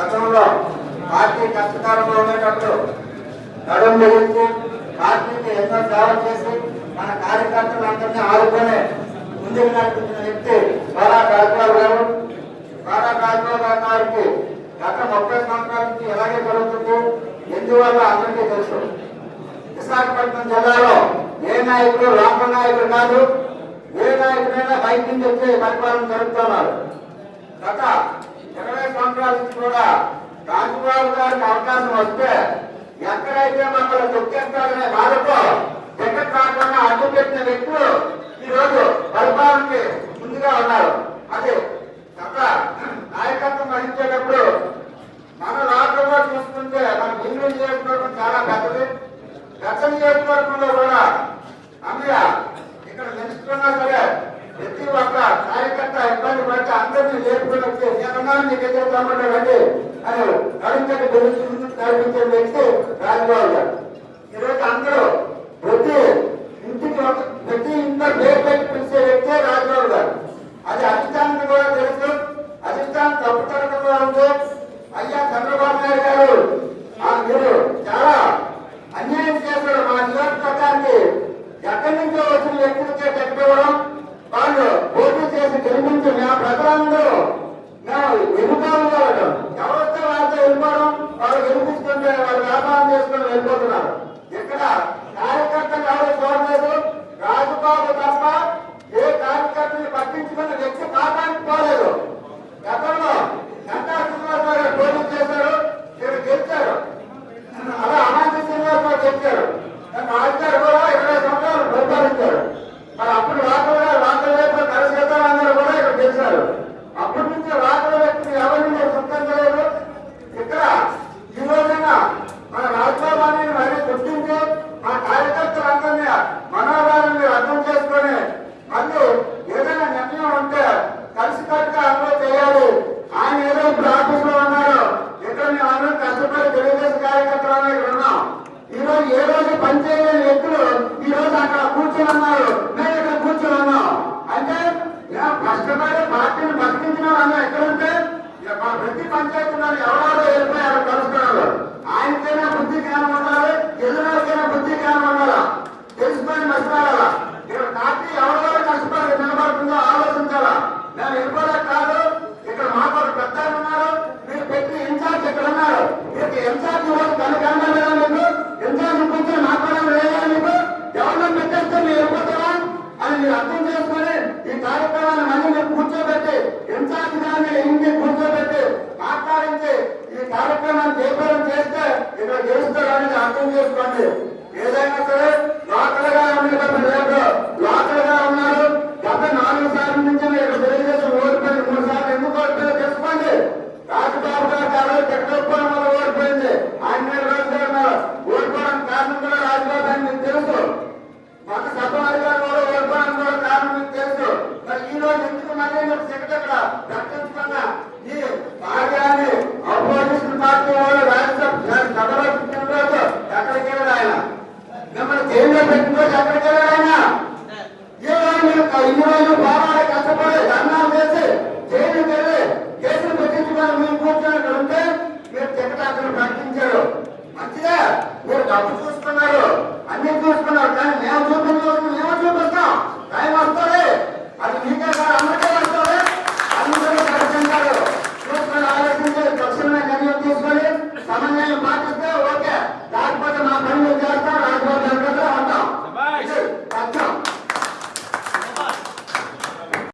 గతంలో పార్టీ కష్టకాలంలో ఉండేటప్పుడు నడుము బిగించి పార్టీకి ఎంతో సేవ చేసి మన కార్యకర్తలందరినీ ఆదుకొని ముందుకు నడిపించిన వ్యక్తి బాలా రాజబాబు గారు. బాలా రాజబాబు గారి గారికి గత ముప్పై సంవత్సరాల నుంచి ఎలాగే జరుగుతుంది? ఎందువల్ల అందరికీ తెలుసు. విశాఖపట్నం జిల్లాలో ఏ నాయకుడు రామ నాయకుడు కాదు. ఏ నాయకుడైనా బయట నుంచి వచ్చి పరిపాలన జరుపుతున్నారు. గత ఇరవై సంవత్సరాల నుంచి కూడా రాజబాబు గారికి అవకాశం వస్తే ఎక్కడైతే మమ్మల్ని తొక్కేస్తారనే బాధతో టికెట్ రాకుండా అడ్డు పెట్టిన వ్యక్తులు ఈ రోజు పరిపాలనకి ముందుగా ఉన్నారు. అది గత నాయకత్వం వహించేటప్పుడు మన రాష్ట్రంలో చూసుకుంటే మన హిందూ నియోజకవర్గం చాలా పెద్దది. గత నియోజకవర్గంలో కూడా అమ్మయ్య ఇక్కడ నిలుచుకున్నా సరే ప్రతి ఒక్క కార్యకర్త ఇబ్బంది పడితే అందరినీ లేపుకొని వచ్చి ఏమన్నా అని నడుంచని గురించి ముందుకు నడిపించే వ్యక్తి రాజబాబు గారు. ఈరోజు అందరూ ప్రతి ఇంటికి ప్రతి ఇంట్లో పేరు పెట్టి పిలిచే వ్యక్తే రాజబాబు వెళ్ళిపోతున్నారు. ఇక్కడ కార్యకర్త ఎవరు చూడలేదు. రాజుబాబు తప్ప ఏ కార్యకర్తని పట్టించుకున్న వ్యక్తి పాఠానికి పోలేదు. గతంలో గంటా శ్రీనివాసరావు గారు పోటీ చేశారు. మీరు గెలిచారు. అలా అమాంతి శ్రీనివాసరావు గెలిచారు. రాజుగారు కూడా ఇరవై సంవత్సరాలు పరిపాలించారు మరి అప్పుడు రాకుండా రాత్రి వైపు కలిసేద్దాం అందరూ కూడా ఇక్కడ గెలిచారు అప్పటి నుంచి రాత్రి వ్యక్తిని ఎవరిని మీరు గుర్తించలేదు ఇక్కడ ఈ రోజున మన రాజ్యసభని మరీ గుర్తించి మా కార్యకర్తలందరినీ మనోభావాన్ని మీరు అర్థం చేసుకొని మళ్ళీ ఏదైనా నిర్ణయం ఉంటే కలిసికట్టుగా అమలు చేయాలి ఆయన ఏదో ఇప్పుడు ఆఫీసులో ఉన్నారు ఇక్కడ మేము అందరం కష్టపడి తెలుగుదేశం కార్యకర్తలు ఇక్కడ ఉన్నాం ఈ రోజు ఏ రోజు పనిచేయలేని వ్యక్తులు ఈ రోజు అక్కడ కూర్చొని ఉన్నారు మేము ఇక్కడ కూర్చొని ఉన్నాం అంటే మేము కష్టపడి పార్టీని బతికించిన వాళ్ళు ఎక్కడుంటే ఇక మా ప్రతి పంచాయతీలో ఎవరో వెళ్ళిపోయారు కలుస్తున్నారు ఆయనకైనా బుద్ధి జ్ఞానం ఉండాలి ఎదురుకైనా బుద్ధి జ్ఞానం ఉండాలా తెలుసుకొని మర్చిపోవాలా ఇక్కడ పార్టీ ఎవరెవరు కష్టపడి నిలబడుతుందో ఆలోచించాలా మేము వెళ్ళిపోవడం కాదు ఇక్కడ మాకు ఒక పెద్ద ఆయన ఉన్నారు మీరు పెట్టి ఇన్ఛార్జ్ ఇక్కడ ఉన్నారు మీకు ఇన్ఛార్జ్ ఇవ్వాలి కనుక లేదా మీకు ఇన్ఛార్జ్ కూర్చొని మాట్లాడడం లేదా మీకు ఎవరిని పెట్టేస్తే మీరు వెళ్ళిపోతారా అని మీరు అర్థం చేసుకొని ఈ కార్యక్రమాన్ని మళ్ళీ మీరు కూర్చోబెట్టి ఇన్ఛార్జ్ గారిని ఇంటికి కూర్చోబెట్టి మాట్లాడించి ఈ కార్యక్రమాన్ని చేపడం చేస్తే ఇక్కడ గెలుస్తారు అనేది అర్థం చేసుకోండి. ఏదైనా సరే లోకల్గా ఉండేటప్పుడు లేదు లోకల్గా ఉన్నారు. గత నాలుగు సార్లు నుంచి ఇక్కడ తెలుగుదేశం ఓడిపోయింది. మూడు సార్లు ఎందుకు ఓడిపోయిందో తెలుసుకోండి. రాజబాబు గారు అరవై చెక్కకపోవడం వల్ల ఓడిపోయింది. ఆయన మీద రోజులు ఉన్నారు. ఓడిపోవడానికి కారణం కూడా రాజబాబు అని మీకు తెలుసు. మాకు సభ అధికారులు కూడా ఓడిపోవడానికి కూడా కారణం మీకు తెలుసు. మరి ఈ రోజు ఎందుకు మళ్ళీ మీరు సెక్రటరీ ఇక్కడ ప్రకటించుకున్న ఈ భాగ్యాన్ని అపోజిషన్ పార్టీ వాళ్ళు రాజ్యసభ సభలో పెట్టిన రోజు ఎక్కడికి వెళ్ళాడు ఆయన మిమ్మల్ని జైల్లో పెట్టిన రోజు ఎక్కడికి వెళ్ళాడు ఆయన ఏ రోజు మీరు ఇన్ని రోజులు పోరాడి కష్టపడి ధర్నాలు చేసి జైలుకి వెళ్ళి కేసులు పెట్టించుకొని మీరు కూర్చొని ఇక్కడ ఉంటే మీరు టికెట్ అక్కడ ప్రకటించారు మంచిదే మీరు డబ్బు